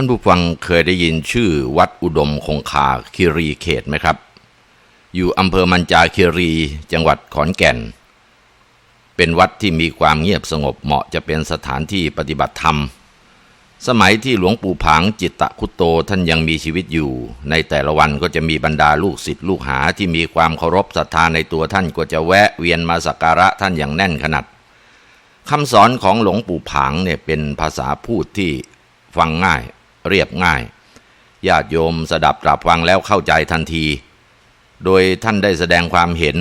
ท่านผู้ฟังเคยได้ยินชื่อวัดอุดมคงคาคิรีเขตไหมครับ อยู่อำเภอมันจาคิรีจังหวัดขอนแก่น เป็นวัดที่มีความเงียบสงบเหมาะจะเป็นสถานที่ปฏิบัติธรรม สมัยที่หลวงปู่ผางจิตตะคุตโตท่านยังมีชีวิตอยู่ ในแต่ละวันก็จะมีบรรดาลูกศิษย์ลูกหาที่มีความเคารพศรัทธาในตัวท่านก็จะแวะเวียนมาสักการะท่านอย่างแน่นขนาดคำสอนของหลวงปู่ผางเนี่ยเป็นภาษาพูดที่ฟังง่าย เรียบง่ายญาติโยมสดับตรับฟังแล้วเข้าใจทันที โดยท่านได้แสดงความเห็น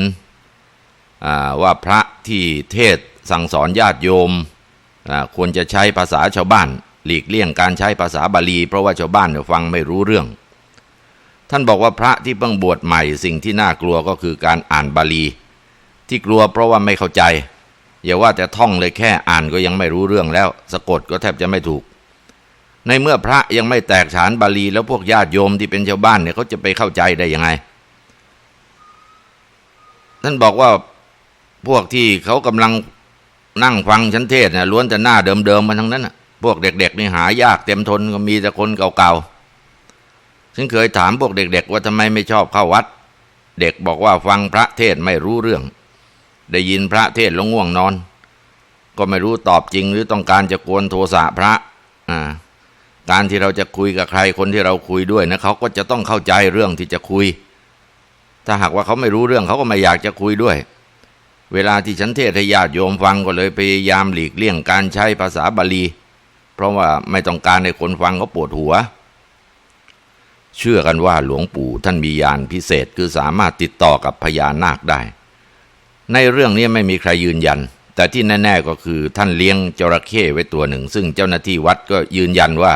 ว่าพระที่เทศสั่งสอนญาติโยมควรจะใช้ภาษาชาวบ้าน หลีกเลี่ยงการใช้ภาษาบาลี เพราะว่าชาวบ้านฟังไม่รู้เรื่อง ท่านบอกว่าพระที่เพิ่งบวชใหม่สิ่งที่น่ากลัวก็คือการอ่านบาลี ที่กลัวเพราะว่าไม่เข้าใจอย่าว่าแต่ท่องเลยแค่อ่านก็ยังไม่รู้เรื่องแล้ว สะกดก็แทบจะไม่ถูก ในเมื่อพระยังไม่แตกฉานบาลี แล้วพวกญาติโยมที่เป็นชาวบ้านเนี่ยเขาจะไปเข้าใจได้ยังไง ท่านบอกว่าพวกที่เขากำลังนั่งฟังชั้นเทศเนี่ยล้วนแต่หน้าเดิมๆมาทั้งนั้นน่ะพวกเด็กๆนี่หายากเต็มทนก็มีแต่คนเก่าๆฉันเคยถามพวกเด็ก ๆ ว่าทำไมไม่ชอบเข้าวัด เด็กบอกว่าฟังพระเทศไม่รู้เรื่อง ได้ยินพระเทศแล้วง่วงนอน ก็ไม่รู้ตอบจริงหรือต้องการจะกวนโทสะพระ การที่เราจะคุยกับใครคนที่เราคุยด้วยนะเขาก็จะต้องเข้าใจเรื่องที่จะคุย ถ้าหากว่าเขาไม่รู้เรื่องเขาก็ไม่อยากจะคุยด้วย เวลาที่ฉันเทศให้ญาติโยมฟังก็เลยพยายามหลีกเลี่ยงการใช้ภาษาบาลี เพราะว่าไม่ต้องการให้คนฟังเขาปวดหัว เชื่อกันว่าหลวงปู่ท่านมียานพิเศษคือสามารถติดต่อกับพญานาคได้ ในเรื่องนี้ไม่มีใครยืนยัน แต่ที่แน่ ๆก็คือท่านเลี้ยงจระเข้ไว้ตัวหนึ่ง ซึ่งเจ้าหน้าที่วัดก็ยืนยันว่า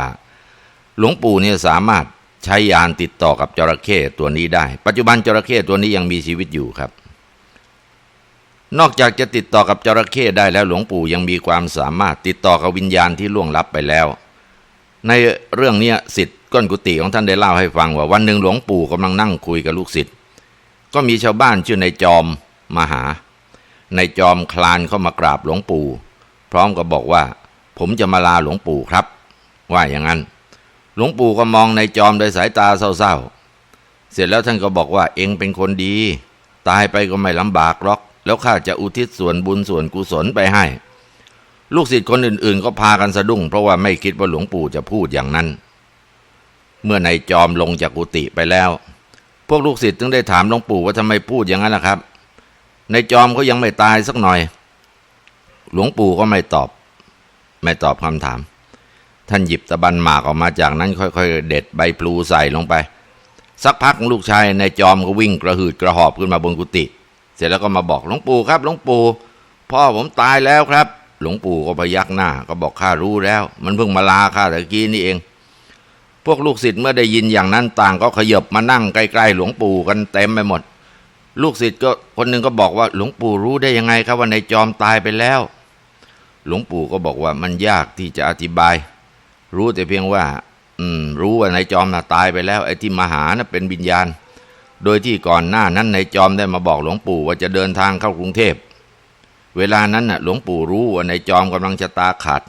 หลวงปู่เนี่ยสามารถใช้ยานติดต่อกับจระเข้ตัวนี้ได้ ปัจจุบันจระเข้ตัวนี้ยังมีชีวิตอยู่ครับ นอกจากจะติดต่อกับจระเข้ได้แล้วหลวงปู่ยังมีความสามารถติดต่อกับวิญญาณที่ล่วงลับไปแล้ว ในเรื่องนี้สิทธิ์ก้นกุฏิของท่านได้เล่าให้ฟังว่าวันหนึ่งหลวงปู่กำลังนั่งคุยกับลูกศิษย์ก็มีชาวบ้านชื่อในจอมมาหา ในจอมคลานเข้ามากราบหลวงปู่ พร้อมกับบอกว่า ผมจะมาลาหลวงปู่ครับ ว่าอย่างนั้น หลวงปู่ก็มองในจอมโดยสายตาเศร้าๆ เสร็จแล้วท่านก็บอกว่าเองเป็นคนดี ตายไปก็ไม่ลำบากหรอก แล้วข้าจะอุทิศส่วนบุญส่วนกุศลไปให้ ลูกศิษย์คนอื่นๆ ก็พากันสะดุ้งเพราะว่าไม่คิดว่าหลวงปู่จะพูดอย่างนั้น เมื่อในจอมลงจากกุฏิไปแล้ว พวกลูกศิษย์จึงได้ถามหลวงปู่ว่าทำไมพูดอย่างนั้นล่ะครับ ในจอมเขายังไม่ตายสักหน่อย หลวงปู่ก็ไม่ตอบ ไม่ตอบคำถาม ท่านหยิบตะบันหมากออกมาจากนั้นค่อยๆ เด็ดใบพลูใส่ลงไป สักพักลูกชายในจอมก็วิ่งกระหืดกระหอบขึ้นมาบนกุฏิเสร็จแล้วก็มาบอกหลวงปู่ครับหลวงปู่พ่อผมตายแล้วครับ หลวงปู่ก็พยักหน้า ก็บอกข้ารู้แล้ว มันเพิ่งมาลาข้าตะกี้นี่เอง พวกลูกศิษย์เมื่อได้ยินอย่างนั้นต่างก็ขยบมานั่งใกล้ๆหลวงปู่กันเต็มไปหมด ลูกศิษย์ก็คนหนึ่งก็บอกว่า หลวงปู่รู้ได้ยังไงครับว่าในจอมตายไปแล้ว หลวงปู่ก็บอกว่ามันยากที่จะอธิบาย รู้แต่เพียงว่า อืม รู้ว่าในจอมน่ะตายไปแล้ว ไอ้ที่มาหานะ่ะเป็นวิญญาณ โดยที่ก่อนหน้านั้นในจอมได้มาบอกหลวงปู่ว่าจะเดินทางเข้ากรุงเทพ เวลานั้นน่ะ หลวงปู่รู้ว่าในจอมกำลังจะตาขาด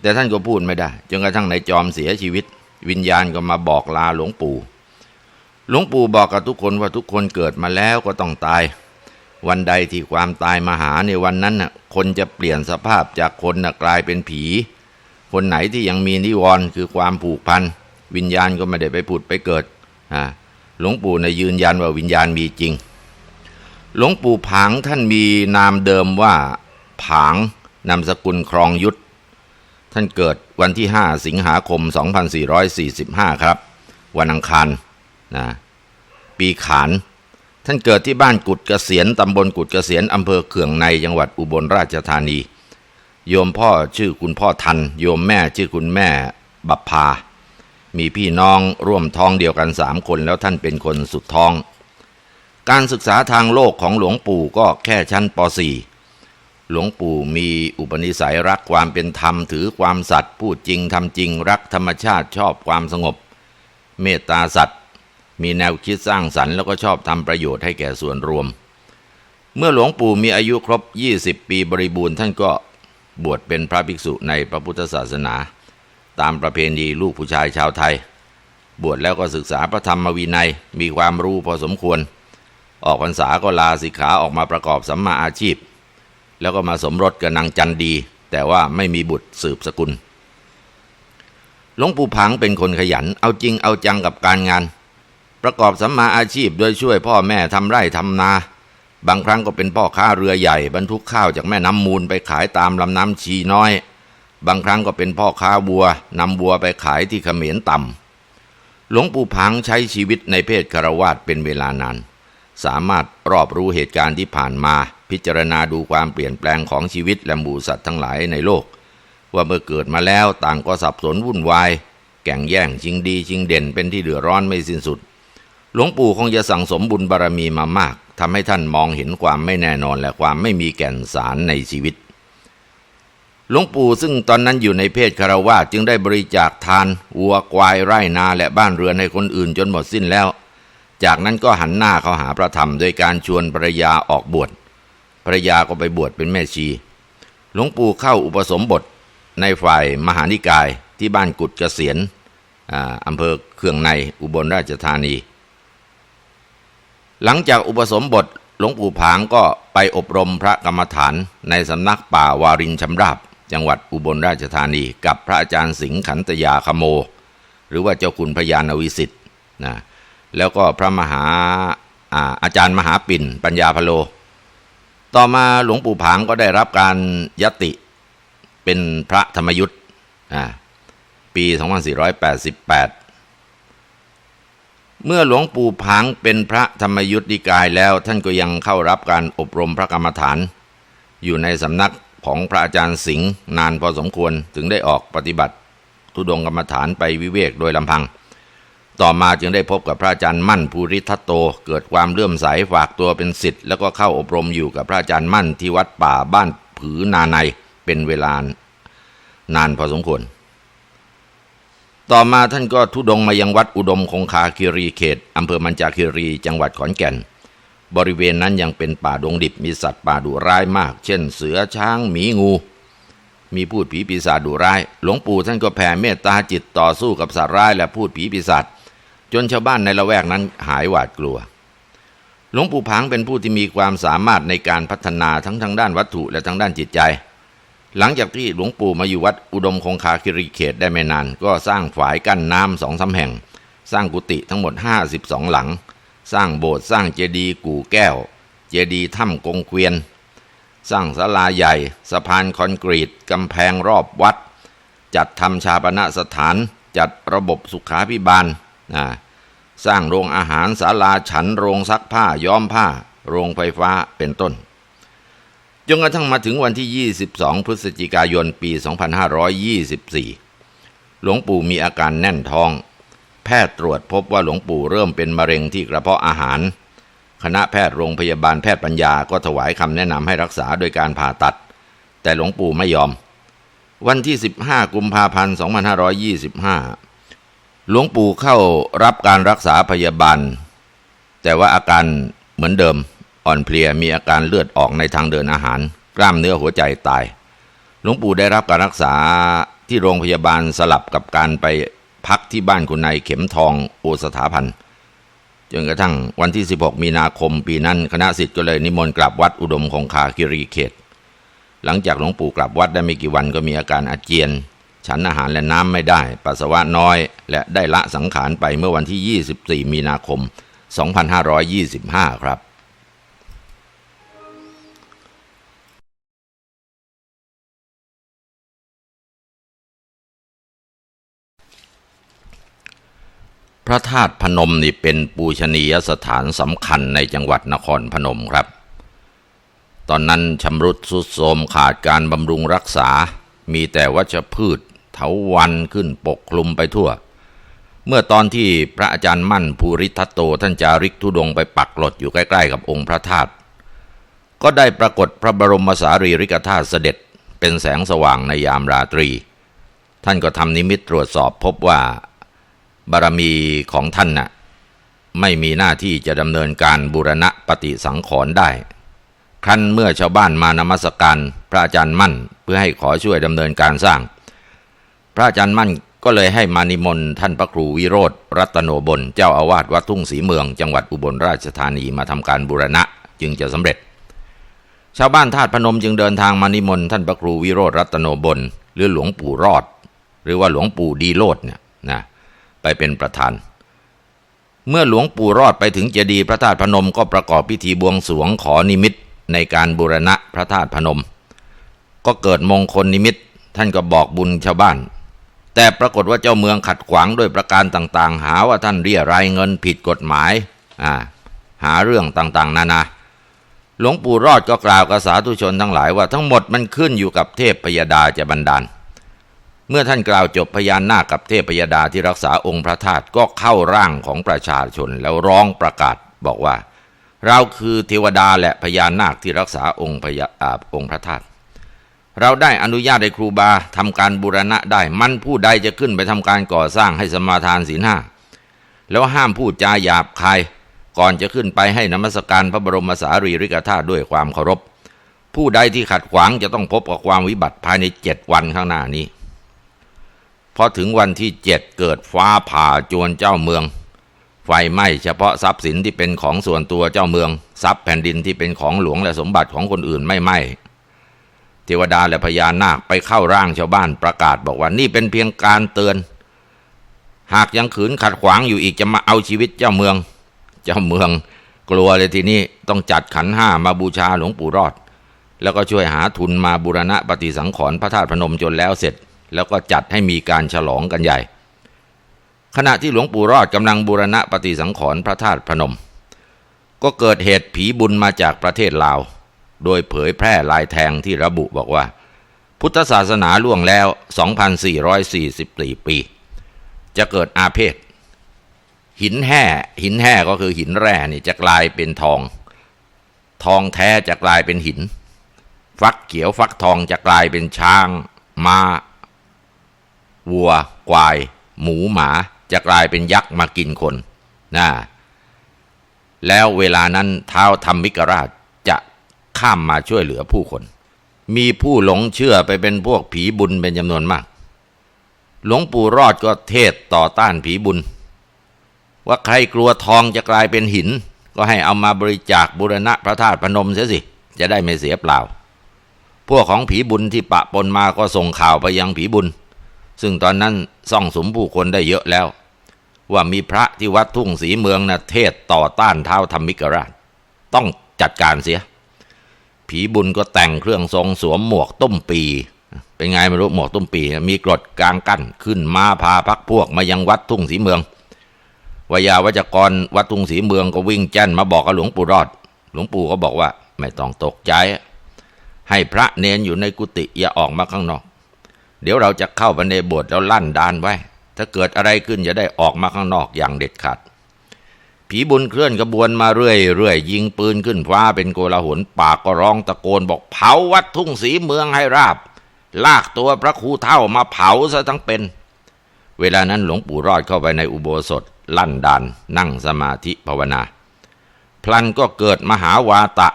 แต่ท่านก็พูดไม่ได้จนกระทั่งในจอมเสียชีวิต วิญญาณก็มาบอกลาหลวงปู่ หลวงปู่บอกกับทุกคนว่าทุกคนเกิดมาแล้วก็ต้องตาย วันใดที่ความตายมาหาในวันนั้นน่ะคนจะเปลี่ยนสภาพจากคนน่ะกลายเป็นผี คนไหนที่ยังมีนิวรณ์คือความผูกพัน วิญญาณก็ไม่ได้ไปผุดไปเกิดหลวงปู่ในยืนยันว่าวิญญาณมีจริง หลวงปู่ผางท่านมีนามเดิมว่า ผางนามสกุลครองยุทธท่านเกิดวันที่ 5 สิงหาคม 2445 ครับ วันอังคาร นะปีขาน ท่านเกิดที่บ้านกุดเกษียนตำบลกุดเกษียนอำเภอเขื่องในจังหวัดอุบลราชธานี โยมพ่อชื่อคุณพ่อทัน โยมแม่ชื่อคุณแม่บัพพา มีพี่น้องร่วมท้องเดียวกันสามคนแล้วท่านเป็นคนสุดท้อง การศึกษาทางโลกของหลวงปู่ก็แค่ชั้นป .4 หลวงปู่มีอุปนิสัยรักความเป็นธรรมถือความสัตย์พูดจริงทำจริงรักธรรมชาติชอบความสงบ เมตตาสัตว์ มีแนวคิดสร้างสรรค์แล้วก็ชอบทำประโยชน์ให้แก่ส่วนรวม เมื่อหลวงปู่มีอายุครบ 20 ปีบริบูรณ์ท่านก็บวชเป็นพระภิกษุในพระพุทธศาสนา ตามประเพณีลูกผู้ชายชาวไทย บวชแล้วก็ศึกษาพระธรรมวินัยมีความรู้พอสมควร ออกพรรษาก็ลาสิกขาออกมาประกอบสัมมาอาชีพ แล้วก็มาสมรสกับนางจันดี แต่ว่าไม่มีบุตรสืบสกุลหลวงปู่ผังเป็นคนขยัน เอาจริงเอาจังกับการงาน ประกอบสัมมาอาชีพโดยช่วยพ่อแม่ทำไร่ทำนา บางครั้งก็เป็นพ่อค้าเรือใหญ่บรรทุกข้าวจากแม่น้ำมูลไปขายตามลำน้ำชีน้อย บางครั้งก็เป็นพ่อค้าวัวนำวัวไปขายที่เขมรต่ำหลวงปู่ผังใช้ชีวิตในเพศคารวาสเป็นเวลานาน สามารถรอบรู้เหตุการณ์ที่ผ่านมา พิจารณาดูความเปลี่ยนแปลงของชีวิตและหมู่สัตว์ทั้งหลายในโลก ว่าเมื่อเกิดมาแล้วต่างก็สับสนวุ่นวายแก่งแย่งชิงดีชิงเด่นเป็นที่เดือดร้อนไม่สิ้นสุด หลวงปู่คงจะสั่งสมบุญบารมีมามากทำให้ท่านมองเห็นความไม่แน่นอนและความไม่มีแก่นสารในชีวิต หลวงปู่ซึ่งตอนนั้นอยู่ในเพศคารวาสจึงได้บริจาคทานวัวควายไร่นาและบ้านเรือนให้คนอื่นจนหมดสิ้นแล้ว จากนั้นก็หันหน้าเข้าหาพระธรรมโดยการชวนภรรยาออกบวชภรรยาก็ไปบวชเป็นแม่ชี หลวงปู่เข้าอุปสมบทในฝ่ายมหานิกายที่บ้านกุดเกษียณอำเภอเคืองในอุบลราชธานี หลังจากอุปสมบทหลวงปู่ผางก็ไปอบรมพระกรรมฐานในสำนักป่าวารินชำราบ จังหวัดอุบลราชธานีกับพระอาจารย์สิงห์ขันตยาคโม หรือว่าเจ้าคุณพญานวิสิทธ์นะแล้วก็พระมหาอาอาจารย์มหาปิ่น ปัญญาพโล ต่อมาหลวงปู่ผางก็ได้รับการยติเป็นพระธรรมยุทธ์ปี 2488 เมื่อหลวงปู่ผางเป็นพระธรรมยุทธิกายแล้ว ท่านก็ยังเข้ารับการอบรมพระกรรมฐาน อยู่ในสำนักของพระอาจารย์สิงห์นานพอสมควรถึงได้ออกปฏิบัติ ทุดงกรรมฐานไปวิเวกโดยลำพัง ต่อมาจึงได้พบกับพระอาจารย์มั่นภูริทัตโต เกิดความเลื่อมใสฝากตัวเป็นศิษย์แล้วก็เข้าอบรมอยู่กับพระอาจารย์มั่นที่วัดป่าบ้านผือนาในเป็นเวลานานพอสมควร ต่อมาท่านก็ทุดงมายังวัดอุดมคงคาคิรีเขตอำเภอมันจาคิรีจังหวัดขอนแก่น บริเวณนั้นยังเป็นป่าดงดิบมีสัตว์ป่าดุร้ายมาก เช่น เสือช้างหมีงู มีพูดผีปีศาจดุร้าย หลวงปู่ท่านก็แผ่เมตตาจิตต่อสู้กับสัตว์ร้ายและพูดผีปีศาจจนชาวบ้านในละแวกนั้นหายหวาดกลัว หลวงปู่พังเป็นผู้ที่มีความสามารถในการพัฒนาทั้งทางด้านวัตถุและทางด้านจิตใจ หลังจากที่หลวงปู่มาอยู่วัดอุดมคงคาคิริเขตได้ไม่นาน ก็สร้างฝายกั้นน้ำสองสาแห่ง สร้างกุฏิทั้งหมด 52 หลัง สร้างโบสถ์สร้างเจดีย์กู่แก้ว เจดีย์ถ้ำกงเกวียน สร้างศาลาใหญ่ สะพานคอนกรีตกำแพงรอบวัด จัดทำชาปณสถาน จัดระบบสุขาพิบาลสร้างโรงอาหารศาลาฉันโรงซักผ้าย้อมผ้า โรงไฟฟ้าเป็นต้น จนกระทั่งมาถึงวันที่ 22 พฤศจิกายนปี 2524 หลวงปู่มีอาการแน่นท้อง แพทย์ตรวจพบว่าหลวงปู่เริ่มเป็นมะเร็งที่กระเพาะอาหาร คณะแพทย์โรงพยาบาลแพทย์ปัญญาก็ถวายคำแนะนำให้รักษาโดยการผ่าตัด แต่หลวงปู่ไม่ยอม วันที่ 15 กุมภาพันธ์ 2525 หลวงปู่เข้ารับการรักษาพยาบาล แต่ว่าอาการเหมือนเดิม อ่อนเพลียมีอาการเลือดออกในทางเดินอาหาร กล้ามเนื้อหัวใจตาย หลวงปู่ได้รับการรักษาที่โรงพยาบาลสลับกับการไปพักที่บ้านคุณนายเข็มทองโอสถาพันธ์จนกระทั่งวันที่ 16 มีนาคมปีนั้น คณะสิทธิ์ก็เลยนิมนต์กลับวัดอุดมคงคาคิรีเขต หลังจากหลวงปู่กลับวัดได้ไม่กี่วันก็มีอาการอาเจียน ฉันอาหารและน้ำไม่ได้ ปัสสาวะน้อย และได้ละสังขารไปเมื่อวันที่ 24 มีนาคม 2525 ครับ พระธาตุพนมนี่เป็นปูชนียสถานสำคัญในจังหวัดนครพนมครับ ตอนนั้นชำรุดสุดโทมขาดการบำรุงรักษา มีแต่วัชพืชเถาวันขึ้นปกคลุมไปทั่ว เมื่อตอนที่พระอาจารย์มั่นภูริทัตโตท่านจาริกทุดงไปปักหลดอยู่ใกล้ๆกับองค์พระธาตุก็ได้ปรากฏพระบรมสารีริกธาตุเสด็จเป็นแสงสว่างในยามราตรี ท่านก็ทำนิมิตตรวจสอบพบว่า บารมีของท่านน่ะไม่มีหน้าที่จะดำเนินการบูรณะปฏิสังขรณ์ได้ ครั้นเมื่อชาวบ้านมานมัสการพระอาจารย์มั่นเพื่อให้ขอช่วยดำเนินการสร้าง พระอาจารย์มั่นก็เลยให้มานิมนต์ท่านพระครูวิโรธรัตโนบลเจ้าอาวาสวัดทุ่งศรีเมือง จังหวัดอุบลราชธานีมาทำการบูรณะจึงจะสำเร็จ ชาวบ้านธาตุพนมจึงเดินทางมานิมนต์ท่านพระครูวิโรธรัตโนบลหรือหลวงปู่รอด หรือว่าหลวงปู่ดีโลดเนี่ยนะ ไปเป็นประธาน เมื่อหลวงปู่รอดไปถึงเจดีย์พระธาตุพนมก็ประกอบพิธีบวงสรวงขอนิมิตในการบูรณะพระธาตุพนม ก็เกิดมงคลนิมิตท่านก็บอกบุญชาวบ้าน แต่ปรากฏว่าเจ้าเมืองขัดขวางด้วยประการต่างๆ หาว่าท่านเรียรายเงินผิดกฎหมายาหาเรื่องต่างๆ นานาหลวงปู่รอดก็กล่าวกับสาธุชนทั้งหลายว่าทั้งหมดมันขึ้นอยู่กับเทพพยดาจะบันดาล เมื่อท่านกล่าวจบพยานนาคกับเทพยดาที่รักษาองค์พระธาตุก็เข้าร่างของประชาชนแล้วร้องประกาศบอกว่า เราคือเทวดาและพญานาคที่รักษาองค์พญาอองค์พระธาตุเราได้อนุญาตให้ครูบาทำการบูรณะได้ มันผู้ใดจะขึ้นไปทำการก่อสร้างให้สมาทานศีลห้าแล้วห้ามพูดจาหยาบคายก่อนจะขึ้นไปให้นมัสการพระบรมสารีริกธาตุด้วยความเคารพ ผู้ใดที่ขัดขวางจะต้องพบกับความวิบัติภายในเจ็ดวันข้างหน้านี้ พอถึงวันที่เจ็ดเกิดฟ้าผ่าจวนเจ้าเมือง ไฟไหม้เฉพาะทรัพย์สินที่เป็นของส่วนตัวเจ้าเมือง ทรัพย์แผ่นดินที่เป็นของหลวงและสมบัติของคนอื่นไม่ไหม้เทวดาและพญานาคไปเข้าร่างชาวบ้านประกาศบอกว่านี่เป็นเพียงการเตือน หากยังขืนขัดขวางอยู่อีกจะมาเอาชีวิตเจ้าเมือง เจ้าเมือง กลัวเลยทีนี้ต้องจัดขันห้ามาบูชาหลวงปู่รอด แล้วก็ช่วยหาทุนมาบูรณะปฏิสังขรณ์พระธาตุพนมจนแล้วเสร็จ แล้วก็จัดให้มีการฉลองกันใหญ่ ขณะที่หลวงปู่รอดกำลังบูรณะปฏิสังขรณ์พระธาตุพนม ก็เกิดเหตุผีบุญมาจากประเทศลาว โดยเผยแพร่ลายแทงที่ระบุบอกว่า พุทธศาสนาล่วงแล้ว 2,444 ปี จะเกิดอาเพศหินแห่หินแห่ก็คือหินแร่นี่จะกลายเป็นทอง ทองแท้จะกลายเป็นหิน ฟักเขียวฟักทองจะกลายเป็นช้างม้า วัว ควาย หมูหมาจะกลายเป็นยักษ์มากินคนนะแล้วเวลานั้นเท้าธรรมิกราชจะข้ามมาช่วยเหลือผู้คน มีผู้หลงเชื่อไปเป็นพวกผีบุญเป็นจำนวนมาก หลวงปู่รอดก็เทศต่อต้านผีบุญ ว่าใครกลัวทองจะกลายเป็นหิน ก็ให้เอามาบริจาคบุรณะพระธาตุพนมเสียสิ จะได้ไม่เสียเปล่า พวกของผีบุญที่ปะปนมาก็ส่งข่าวไปยังผีบุญ ซึ่งตอนนั้นซ่องสมผู้คนได้เยอะแล้ว ว่ามีพระที่วัดทุ่งศรีเมืองนะเทศต่อต้านเท้าธรรมิกราช ต้องจัดการเสีย ผีบุญก็แต่งเครื่องทรงสวมหมวกต้มปี เป็นไงไม่รู้หมวกต้มปี มีกรดกลางกั้นขึ้นมาพาพักพวกมายังวัดทุ่งศรีเมืองวายาวัจกรวัดทุ่งศรีเมืองก็วิ่งแจ้นมาบอกกับหลวงปู่รอด หลวงปู่ก็บอกว่า ไม่ต้องตกใจ ให้พระเนนอยู่ในกุฏิอย่าออกมาข้างนอก เดี๋ยวเราจะเข้าไปในโบสถ์แล้วลั่นดานไว้ ถ้าเกิดอะไรขึ้นจะได้ออกมาข้างนอกอย่างเด็ดขาดผีบุญเคลื่อนกระบวนมาเรื่อยเรื่อยยิงปืนขึ้นฟ้าเป็นโกลาหลปากก็ร้องตะโกนบอกเผาวัดทุ่งศรีเมืองให้ราบ ลากตัวพระครูเท่ามาเผาซะทั้งเป็น เวลานั้นหลวงปู่รอดเข้าไปในอุโบสถ ลั่นดานนั่งสมาธิภาวนา พลันก็เกิดมหาวาตะ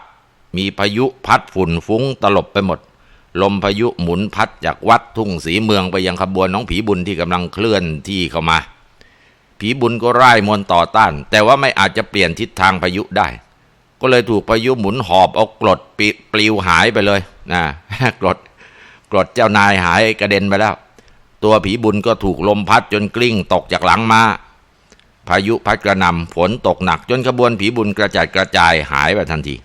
มีพายุพัดฝุ่นฟุ้งตลบไปหมด ลมพายุหมุนพัดจากวัดทุ่งศรีเมืองไปยังขบวนน้องผีบุญที่กำลังเคลื่อนที่เข้ามา ผีบุญก็ร่ายมนต์ต่อต้าน แต่ว่าไม่อาจจะเปลี่ยนทิศทางพายุได้ ก็เลยถูกพายุหมุนหอบเอากรดปปลิวหายไปเลยนะกรดกรดเจ้านายหายกระเด็นไปแล้ว ตัวผีบุญก็ถูกลมพัดจนกลิ้งตกจากหลังมาพายุพัดกระนำฝนตกหนักจนขบวนผีบุญกระจัดกระจายหายไปทันที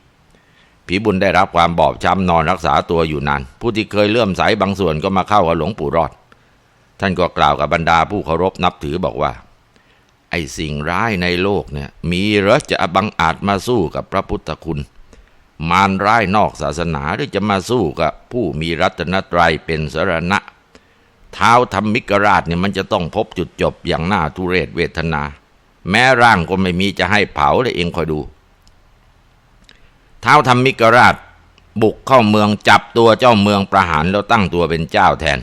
ผีบุญได้รับความบอบช้ำนอนรักษาตัวอยู่นาน ผู้ที่เคยเลื่อมใสบางส่วนก็มาเข้ากับหลวงปู่รอด ท่านก็กล่าวกับบรรดาผู้เคารพนับถือบอกว่า ไอ้สิ่งร้ายในโลกเนี่ย มีหรือจะบังอาจมาสู้กับพระพุทธคุณ มารร้ายนอกศาสนาหรือจะมาสู้กับผู้มีรัตนตรัยเป็นสรณะ เท้าธรรมิกราชเนี่ยมันจะต้องพบจุดจบอย่างน่าทุเรศเวทนา แม้ร่างก็ไม่มีจะให้เผาเลยเองคอยดู เท้าธรรมิกราช บุกเข้าเมืองจับตัวเจ้าเมืองประหารแล้วตั้งตัวเป็นเจ้าแทน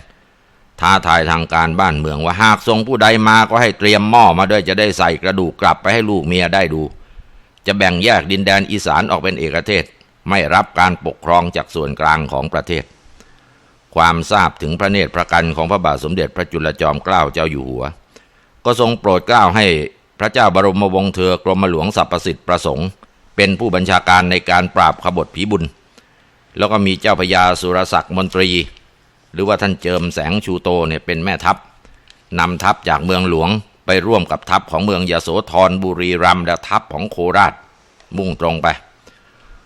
ท้าทายทางการบ้านเมืองว่าหากทรงผู้ใดมาก็ให้เตรียมหม้อมาด้วยจะได้ใส่กระดูกกลับไปให้ลูกเมียได้ดู จะแบ่งแยกดินแดนอีสานออกเป็นเอกเทศ ไม่รับการปกครองจากส่วนกลางของประเทศ ความทราบถึงพระเนตรพระกันของพระบาทสมเด็จพระจุลจอมเกล้าเจ้าอยู่หัว ก็ทรงโปรดเกล้าให้พระเจ้าบรมวงศ์เธอกรมหลวงสรรพสิทธิ์ประสงค์ เป็นผู้บัญชาการในการปราบขบฏผีบุญ แล้วก็มีเจ้าพญาสุรศักดิ์มนตรี หรือว่าท่านเจิมแสงชูโตเนี่ยเป็นแม่ทัพนำทัพจากเมืองหลวงไปร่วมกับทัพของเมืองยโสธรบุรีรัมย์และทัพของโคราช มุ่งตรงไป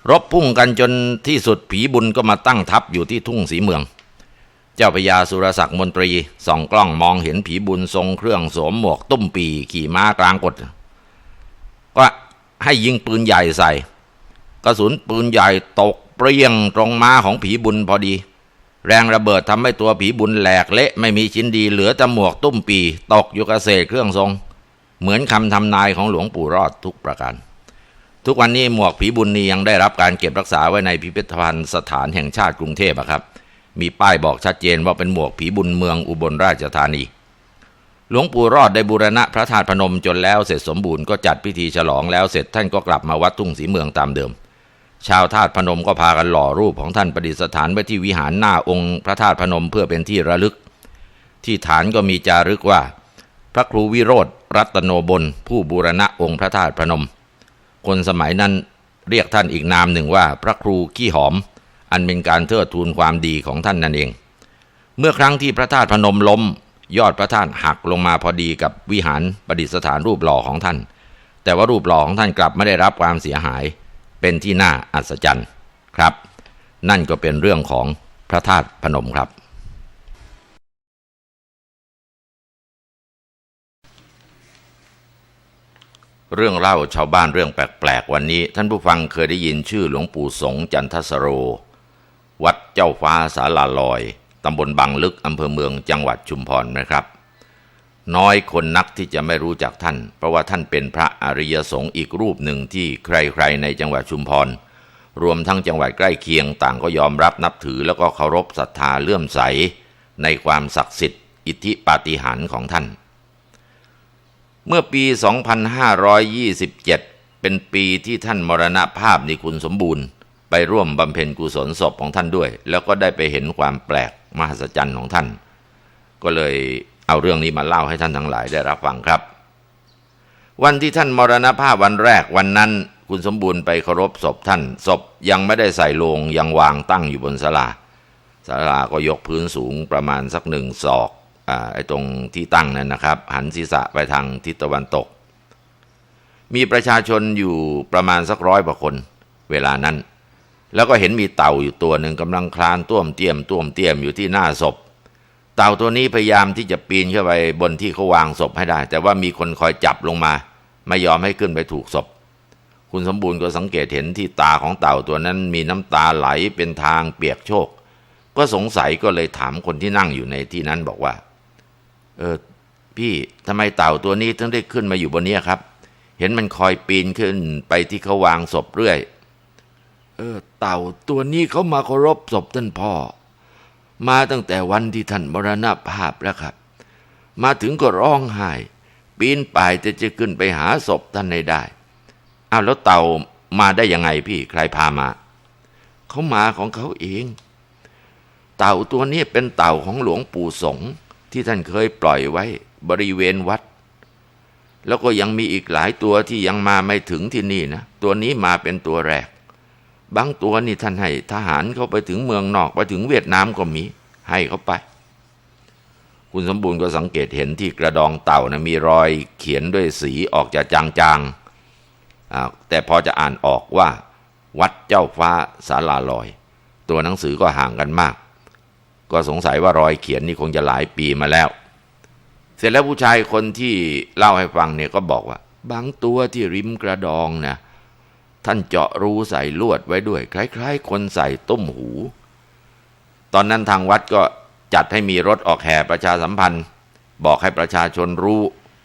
รบพุ่งกันจนที่สุดผีบุญก็มาตั้งทัพอยู่ที่ทุ่งสีเมือง เจ้าพญาสุรศักดิ์มนตรีส่องกล้องมองเห็นผีบุญทรงเครื่องสวมหมวกตุ้มปีขี่ม้ากลางกดก็ ให้ยิงปืนใหญ่ใส่ กระสุนปืนใหญ่ตกเปรี้ยงตรงม้าของผีบุญพอดี แรงระเบิดทำให้ตัวผีบุญแหลกเละไม่มีชิ้นดีเหลือแต่หมวกตุ้มปี ตกอยู่กระเศษเครื่องทรง เหมือนคำทำนายของหลวงปู่รอดทุกประการทุกวันนี้หมวกผีบุญนี้ยังได้รับการเก็บรักษาไว้ในพิพิธภัณฑ์สถานแห่งชาติกรุงเทพครับ มีป้ายบอกชัดเจนว่าเป็นหมวกผีบุญเมืองอุบลราชธานี หลวงปู่รอดได้บูรณะพระธาตุพนมจนแล้วเสร็จสมบูรณ์ก็จัดพิธีฉลองแล้วเสร็จท่านก็กลับมาวัดทุ่งศรีเมืองตามเดิม ชาวธาตุพนมก็พากันหล่อรูปของท่านประดิษฐานไว้ที่วิหารหน้าองค์พระธาตุพนมเพื่อเป็นที่ระลึก ที่ฐานก็มีจารึกว่า พระครูวิโรธรัตโนบลผู้บูรณะองค์พระธาตุพนม คนสมัยนั้นเรียกท่านอีกนามหนึ่งว่าพระครูขี้หอม อันเป็นการเทิดทูนความดีของท่านนั่นเอง เมื่อครั้งที่พระธาตุพนมล้ม ยอดพระธาตุหักลงมาพอดีกับวิหารประดิษฐานรูปหล่อของท่าน แต่ว่ารูปหล่อของท่านกลับไม่ได้รับความเสียหาย เป็นที่น่าอัศจรรย์ครับ นั่นก็เป็นเรื่องของพระธาตุพนมครับ เรื่องเล่าชาวบ้านเรื่องแปลกๆวันนี้ ท่านผู้ฟังเคยได้ยินชื่อหลวงปู่สงจันทสโร วัดเจ้าฟ้าสาลาลอย ตำบลบางลึกอำเภอเมืองจังหวัดชุมพรนะครับ น้อยคนนักที่จะไม่รู้จักท่าน เพราะว่าท่านเป็นพระอริยสงฆ์อีกรูปหนึ่งที่ใคร ๆ ในจังหวัดชุมพร รวมทั้งจังหวัดใกล้เคียงต่างก็ยอมรับนับถือแล้วก็เคารพศรัทธาเลื่อมใส ในความศักดิ์สิทธิ์ อิทธิปาฏิหาริย์ของท่าน เมื่อปี 2527 เป็นปีที่ท่านมรณภาพในคุณสมบูรณ์ ไปร่วมบำเพ็ญกุศลศพของท่านด้วย แล้วก็ได้ไปเห็นความแปลก มหัศจรรย์ของท่าน ก็เลยเอาเรื่องนี้มาเล่าให้ท่านทั้งหลายได้รับฟังครับ วันที่ท่านมรณภาพวันแรกวันนั้น คุณสมบูรณ์ไปเคารพศพท่าน ศพยังไม่ได้ใส่โลงยังวางตั้งอยู่บนศาลาศาลาก็ยกพื้นสูงประมาณสักหนึ่งศอกอไอ้ตรงที่ตั้งนั้นนะครับ หันศีรษะไปทางทิศตะวันตก มีประชาชนอยู่ประมาณสักร้อยกว่าคน เวลานั้น แล้วก็เห็นมีเต่าอยู่ตัวหนึ่งกำลังคลานต้วมเตียมต้วมเตียมอยู่ที่หน้าศพ เต่าตัวนี้พยายามที่จะปีนขึ้นไปบนที่เขาวางศพให้ได้ แต่ว่ามีคนคอยจับลงมา ไม่ยอมให้ขึ้นไปถูกศพ คุณสมบูรณ์ก็สังเกตเห็นที่ตาของเต่าตัวนั้นมีน้ำตาไหลเป็นทางเปียกโชก ก็สงสัยก็เลยถามคนที่นั่งอยู่ในที่นั้นบอกว่า เออพี่ทำไมเต่าตัวนี้ถึงได้ขึ้นมาอยู่บนนี้ครับ เห็นมันคอยปีนขึ้นไปที่เขาวางศพเรื่อย เออ เต่าตัวนี้เขามาเคารพศพท่านพ่อ มาตั้งแต่วันที่ท่านมรณภาพแล้วครับ มาถึงก็ร้องไห้ ปีนป่ายจะจะขึ้นไปหาศพท่านให้ได้อ้าวแล้วเต่ามาได้ยังไงพี่ใครพามาเขามาของเขาเอง เต่าตัวนี้เป็นเต่าของหลวงปู่สงที่ท่านเคยปล่อยไว้บริเวณวัด แล้วก็ยังมีอีกหลายตัวที่ยังมาไม่ถึงที่นี่นะ ตัวนี้มาเป็นตัวแรก บางตัวนี่ท่านให้ทหารเขาไปถึงเมืองนอกไปถึงเวียดนามก็มี ให้เขาไป คุณสมบูรณ์ก็สังเกตเห็นที่กระดองเต่านะมีรอยเขียนด้วยสีออกจากจางๆแต่พอจะอ่านออกว่า วัดเจ้าฟ้าสาลาลอย ตัวหนังสือก็ห่างกันมาก ก็สงสัยว่ารอยเขียนนี่คงจะหลายปีมาแล้ว เสร็จแล้วผู้ชายคนที่เล่าให้ฟังเนี่ยก็บอกว่า บางตัวที่ริมกระดองนะ ท่านเจาะรูใส่ลวดไว้ด้วย คล้ายๆ คนใส่ตุ้มหู ตอนนั้นทางวัดก็จัดให้มีรถออกแห่ประชาสัมพันธ์ บอกให้ประชาชนรู้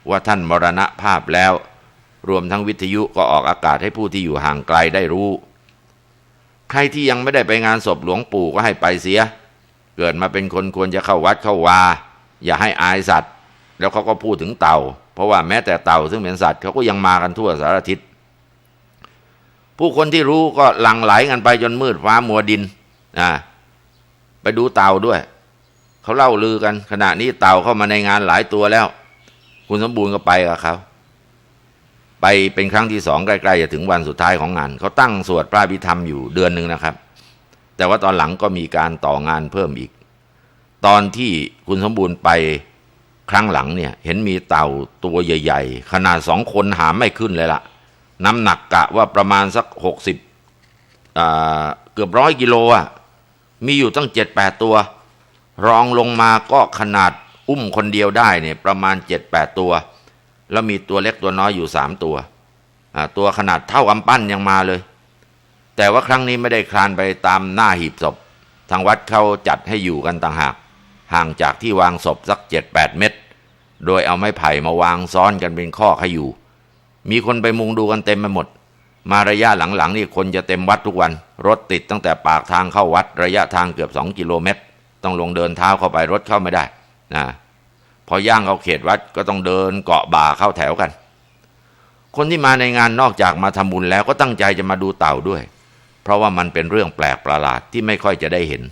ว่าท่านมรณภาพแล้ว รวมทั้งวิทยุก็ออกอากาศให้ผู้ที่อยู่ห่างไกลได้รู้ ใครที่ยังไม่ได้ไปงานศพหลวงปู่ก็ให้ไปเสีย เกิดมาเป็นคนควรจะเข้าวัดเข้าวา อย่าให้อายสัตว์ แล้วเขาก็พูดถึงเต่า เพราะว่าแม้แต่เต่าซึ่งเป็นสัตว์เขาก็ยังมากันทั่วสารทิศ ผู้คนที่รู้ก็หลั่งไหลกันไปจนมืดฟ้ามัวดินอ่าไปดูเต่าด้วย เขาเล่าลือกัน ขณะนี้เต่าเข้ามาในงานหลายตัวแล้ว คุณสมบูรณ์ก็ไปกับเขาไปเป็นครั้งที่สองใกล้ๆจะถึงวันสุดท้ายของงาน เขาตั้งสวดพระพิธรรมอยู่เดือนหนึ่งนะครับ แต่ว่าตอนหลังก็มีการต่องานเพิ่มอีก ตอนที่คุณสมบูรณ์ไปครั้งหลังเนี่ย เห็นมีเต่าตัวใหญ่ ๆ ขนาดสองคนหามไม่ขึ้นเลยละ น้ำหนักกะว่าประมาณสักหกสิบเกือบร้อยกิโลอะมีอยู่ตั้งเจ็ดแปดตัว รองลงมาก็ขนาดอุ้มคนเดียวได้เนี่ยประมาณเจ็ดแปดตัว แล้วมีตัวเล็กตัวน้อยอยู่สามตัวตัวขนาดเท่ากำปั้นยังมาเลย แต่ว่าครั้งนี้ไม่ได้คลานไปตามหน้าหีบศพ ทางวัดเขาจัดให้อยู่กันต่างหาก ห่างจากที่วางศพสักเจ็ดแปดเมตร โดยเอาไม้ไผ่มาวางซ้อนกันเป็นข้อให้อยู่ มีคนไปมุงดูกันเต็มไปหมด มาระยะหลังๆนี่คนจะเต็มวัดทุกวัน รถติดตั้งแต่ปากทางเข้าวัด ระยะทางเกือบสองกิโลเมตร ต้องลงเดินเท้าเข้าไปรถเข้าไม่ได้นะพอย่างเข้าเขตวัดก็ต้องเดินเกาะบ่าเข้าแถวกัน คนที่มาในงานนอกจากมาทำบุญแล้วก็ตั้งใจจะมาดูเต่าด้วย เพราะว่ามันเป็นเรื่องแปลกประหลาดที่ไม่ค่อยจะได้เห็น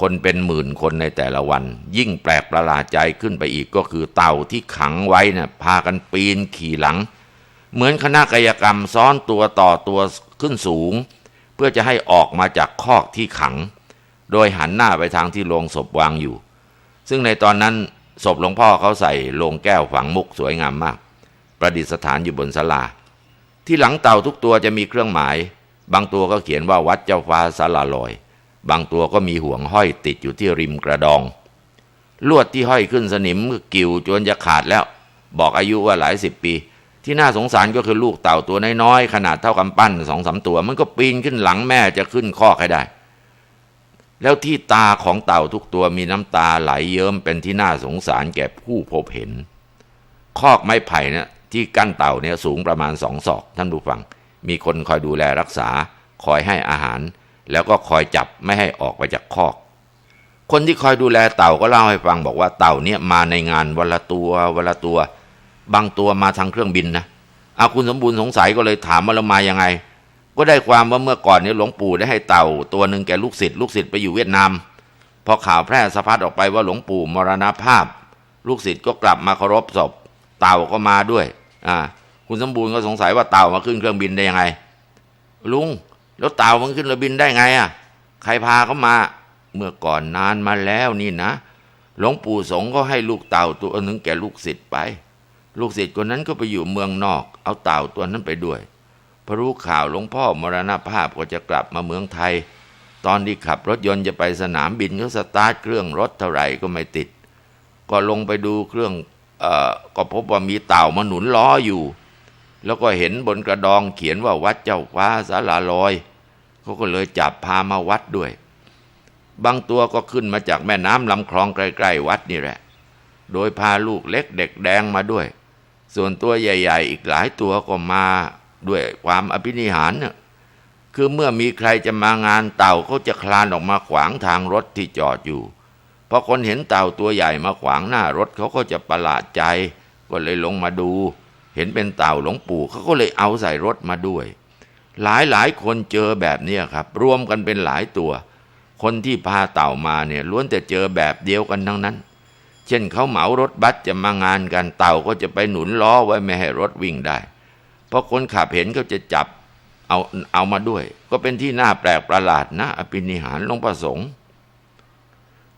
คนเป็นหมื่นคนในแต่ละวัน ยิ่งแปลกประหลาดใจขึ้นไปอีกก็คือเต่าที่ขังไว้นะ่ะพากันปีนขี่หลัง เหมือนคณะกายกรรมซ้อนตัวต่อตัวขึ้นสูง เพื่อจะให้ออกมาจากคอกที่ขัง โดยหันหน้าไปทางที่โลงศพวางอยู่ ซึ่งในตอนนั้นศพหลวงพ่อเขาใส่โลงแก้วฝังมุกสวยงามมาก ประดิษฐานอยู่บนศาลา ที่หลังเต่าทุกตัวจะมีเครื่องหมาย บางตัวก็เขียนว่าวัดเจ้าฟ้าศาลาลอย บางตัวก็มีห่วงห้อยติดอยู่ที่ริมกระดอง ลวดที่ห้อยขึ้นสนิมก็กิ่วจนจะขาดแล้ว บอกอายุว่าหลายสิบปี ที่น่าสงสารก็คือลูกเต่าตัวน้อยๆขนาดเท่ากำปั้นสองสามตัว มันก็ปีนขึ้นหลังแม่จะขึ้นคอให้ได้ แล้วที่ตาของเต่าทุกตัวมีน้ำตาไหลเยิ้มเป็นที่น่าสงสารแก่ผู้พบเห็น คอกไม้ไผ่เนี่ยที่กั้นเต่าเนี่ยสูงประมาณสองศอก ท่านผู้ฟัง มีคนคอยดูแลรักษา คอยให้อาหาร แล้วก็คอยจับไม่ให้ออกไปจากคอก คนที่คอยดูแลเต่าก็เล่าให้ฟังบอกว่าเต่าเนี่ยมาในงานวันละตัววันละตัว บางตัวมาทางเครื่องบินนะอาคุณสมบูรณ์สงสัยก็เลยถามว่าเรามายังไง ก็ได้ความว่าเมื่อก่อนนี้หลวงปู่ได้ให้เต่า ตัวหนึ่งแก่ลูกศิษย์ลูกศิษย์ไปอยู่เวียดนามพอข่าวแพร่สะพัดออกไปว่าหลวงปู่มรณภาพ ลูกศิษย์ก็กลับมาเคารพศพเต่าก็มาด้วยอ่าคุณสมบูรณ์ก็สงสัยว่าเต่ามาขึ้นเครื่องบินได้ยังไง ลุงแล้วเต่ามันขึ้นเครื่องบินได้ไงอะใครพาเขามา เมื่อก่อนนานมาแล้วนี่นะ หลวงปู่สงก็ให้ลูกเต่าตัวหนึ่งแก่ลูกศิษย์ไป ลูกศิษย์คนนั้นก็ไปอยู่เมืองนอก เอาเต่าตัวนั้นไปด้วยพอรู้ข่าวหลวงพ่อมรณภาพก็จะกลับมาเมืองไทย ตอนที่ขับรถยนต์จะไปสนามบินก็สตาร์ทเครื่องรถเท่าไหร่ก็ไม่ติด ก็ลงไปดูเครื่องออก็พบว่ามีเต่ามาหนุนล้ออยู่ แล้วก็เห็นบนกระดองเขียนว่าวัดเจ้าฟ้าสาลาลอยเขาก็เลยจับพามาวัดด้วย บางตัวก็ขึ้นมาจากแม่น้ำลำคลองใกล้ๆวัดนี่แหละ โดยพาลูกเล็กเด็กแดงมาด้วย ส่วนตัวใหญ่ ๆ อีกหลายตัวก็มาด้วยความอภินิหารเนี่ยคือเมื่อมีใครจะมางานเต่าเขาจะคลานออกมาขวางทางรถที่จอดอยู่พอคนเห็นเต่าตัวใหญ่มาขวางหน้ารถเขาก็จะประหลาดใจ ก็เลยลงมาดู เห็นเป็นเต่าหลวงปู่เขาก็เลยเอาใส่รถมาด้วย หลายหลายคนเจอแบบนี้ครับ รวมกันเป็นหลายตัว คนที่พาเต่ามาเนี่ยล้วนแต่เจอแบบเดียวกันทั้งนั้น เช่นเขาเหมารถบัสจะมางานกันเต่าก็จะไปหนุนล้อไว้ไม่ให้รถวิ่งได้ เพอคนขับเห็นก็จะจับเอาเอามาด้วย ก็เป็นที่น่าแปลกประหลาดนะอภินิหารหลวงประสงค์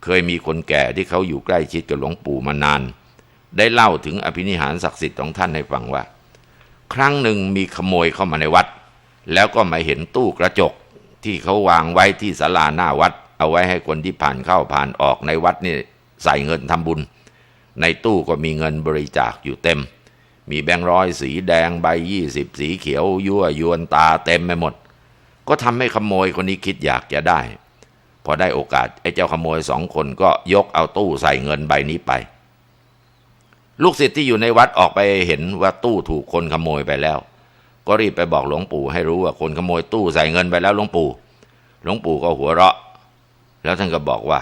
เคยมีคนแก่ที่เขาอยู่ใกล้ชิดกับหลวงปู่มานาน ได้เล่าถึงอภินิหารศักดิ์สิทธิ์ของท่านให้ฟังว่า ครั้งหนึ่งมีขโมยเข้ามาในวัด แล้วก็มาเห็นตู้กระจกที่เขาวางไว้ที่ศาลาหน้าวัด เอาไว้ให้คนที่ผ่านเข้าผ่านออกในวัดนี่ ใส่เงินทำบุญ ในตู้ก็มีเงินบริจาคอยู่เต็ม มีแบงค์ร้อยสีแดงใบยี่สิบสีเขียว ยั่วยวนตาเต็มไปหมด ก็ทำให้ขโมยคนนี้คิดอยากจะได้ พอได้โอกาสไอ้เจ้าขโมยสองคนก็ยกเอาตู้ใส่เงินใบนี้ไป ลูกศิษย์ที่อยู่ในวัดออกไปเห็นว่าตู้ถูกคนขโมยไปแล้ว ก็รีบไปบอกหลวงปู่ให้รู้ว่าคนขโมยตู้ใส่เงินไปแล้วหลวงปู่หลวงปู่ก็หัวเราะ แล้วท่านก็บอกว่า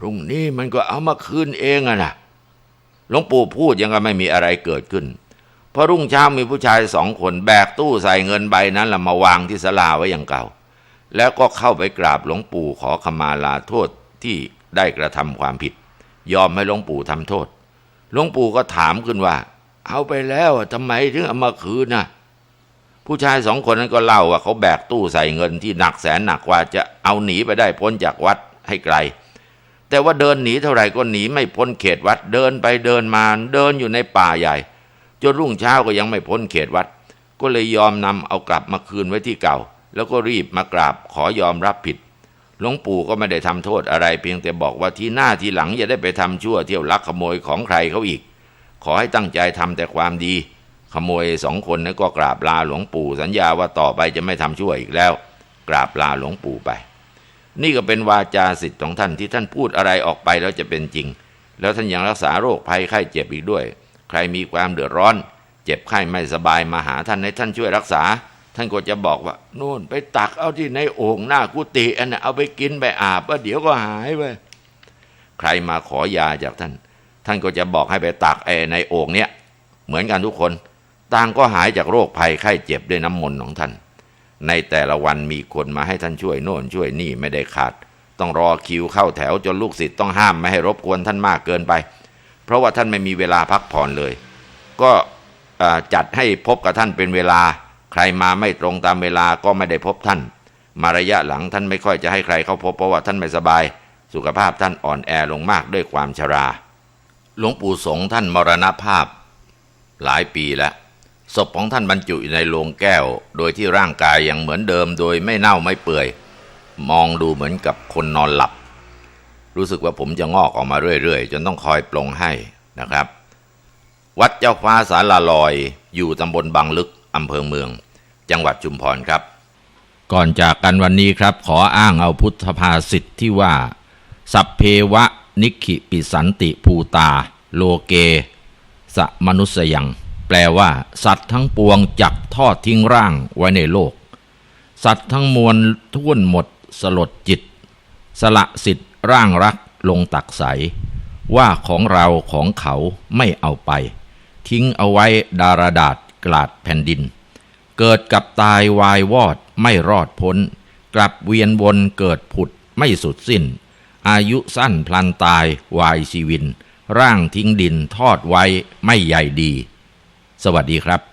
พรุ่งนี้มันก็เอามาคืนเองอะนะหลวงปู่พูดยังก็ไม่มีอะไรเกิดขึ้นพอรุ่งเช้ามีผู้ชายสองคนแบกตู้ใส่เงินใบนั้นละมาวางที่ศาลาไว้อย่างเก่า แล้วก็เข้าไปกราบหลวงปู่ขอขมาลาโทษที่ได้กระทำความผิด ยอมให้หลวงปู่ทำโทษ หลวงปู่ก็ถามขึ้นว่า เอาไปแล้วอะทำไมถึงเอามาคืนน่ะ ผู้ชายสองคนนั้นก็เล่าว่าเขาแบกตู้ใส่เงินที่หนักแสนหนักกว่าจะเอาหนีไปได้พ้นจากวัดให้ไกล แต่ว่าเดินหนีเท่าไหร่ก็หนีไม่พ้นเขตวัด เดินไปเดินมาเดินอยู่ในป่าใหญ่จนรุ่งเช้าก็ยังไม่พ้นเขตวัด ก็เลยยอมนำเอากลับมาคืนไว้ที่เก่า แล้วก็รีบมากราบขอยอมรับผิดหลวงปู่ก็ไม่ได้ทำโทษอะไร เพียงแต่บอกว่าที่หน้าที่หลังอย่าได้ไปทำชั่วเที่ยวลักขโมยของใครเขาอีก ขอให้ตั้งใจทำแต่ความดี ขโมยสองคนนั้นก็กราบลาหลวงปู่สัญญาว่าต่อไปจะไม่ทำชั่วอีกแล้ว กราบลาหลวงปู่ไป นี่ก็เป็นวาจาสิทธิ์ของท่านที่ท่านพูดอะไรออกไปแล้วจะเป็นจริง แล้วท่านยังรักษาโรคภัยไข้เจ็บอีกด้วย ใครมีความเดือดร้อน เจ็บไข้ไม่สบายมาหาท่านให้ท่านช่วยรักษา ท่านก็จะบอกว่านู่นไปตักเอาที่ในโอ่งหน้ากุฏิอันน่ะเอาไปกินไปอาบว่าเดี๋ยวก็หายไปใครมาขอยาจากท่าน ท่านก็จะบอกให้ไปตักไอ้ในโอ่งเนี้ยเหมือนกันทุกคนต่างก็หายจากโรคภัยไข้เจ็บด้วยน้ำมนต์ของท่าน ในแต่ละวันมีคนมาให้ท่านช่วยโน่นช่วยนี่ไม่ได้ขาด ต้องรอคิวเข้าแถวจนลูกศิษย์ต้องห้ามไม่ให้รบกวนท่านมากเกินไป เพราะว่าท่านไม่มีเวลาพักผ่อนเลย ก็จัดให้พบกับท่านเป็นเวลา ใครมาไม่ตรงตามเวลาก็ไม่ได้พบท่าน มาระยะหลังท่านไม่ค่อยจะให้ใครเข้าพบเพราะว่าท่านไม่สบาย สุขภาพท่านอ่อนแอลงมากด้วยความชรา หลวงปู่สงฆ์ท่านมรณภาพ หลายปีแล้ว ศพของท่านบรรจุอยู่ในโลงแก้ว โดยที่ร่างกายยังเหมือนเดิม โดยไม่เน่าไม่เปื่อย มองดูเหมือนกับคนนอนหลับ รู้สึกว่าผมจะงอกออกมาเรื่อยๆ จนต้องคอยปลงให้นะครับ วัดเจ้าฟ้าสาลาลอย อยู่ตำบลบางลึกอำเภอเมือง จังหวัดชุมพรครับ ก่อนจากกันวันนี้ครับ ขออ้างเอาพุทธภาษิตที่ว่า สัพเพวะนิขิปิสันติภูตา โลเก สมนุสยัง แปลว่า สัตว์ทั้งปวงจักทอดทิ้งร่างไว้ในโลก สัตว์ทั้งมวลทุ่วนหมด สลดจิต สละสิทธิ์ร่างรักลงตักใส ว่าของเราของเขาไม่เอาไป ทิ้งเอาไว้ดารดาษกลาดแผ่นดิน เกิดกับตายวายวอดไม่รอดพ้น กลับเวียนวนเกิดผุดไม่สุดสิ้น อายุสั้นพลันตายวายชีวิน ร่างทิ้งดินทอดไว้ไม่ใหญ่ดี สวัสดีครับ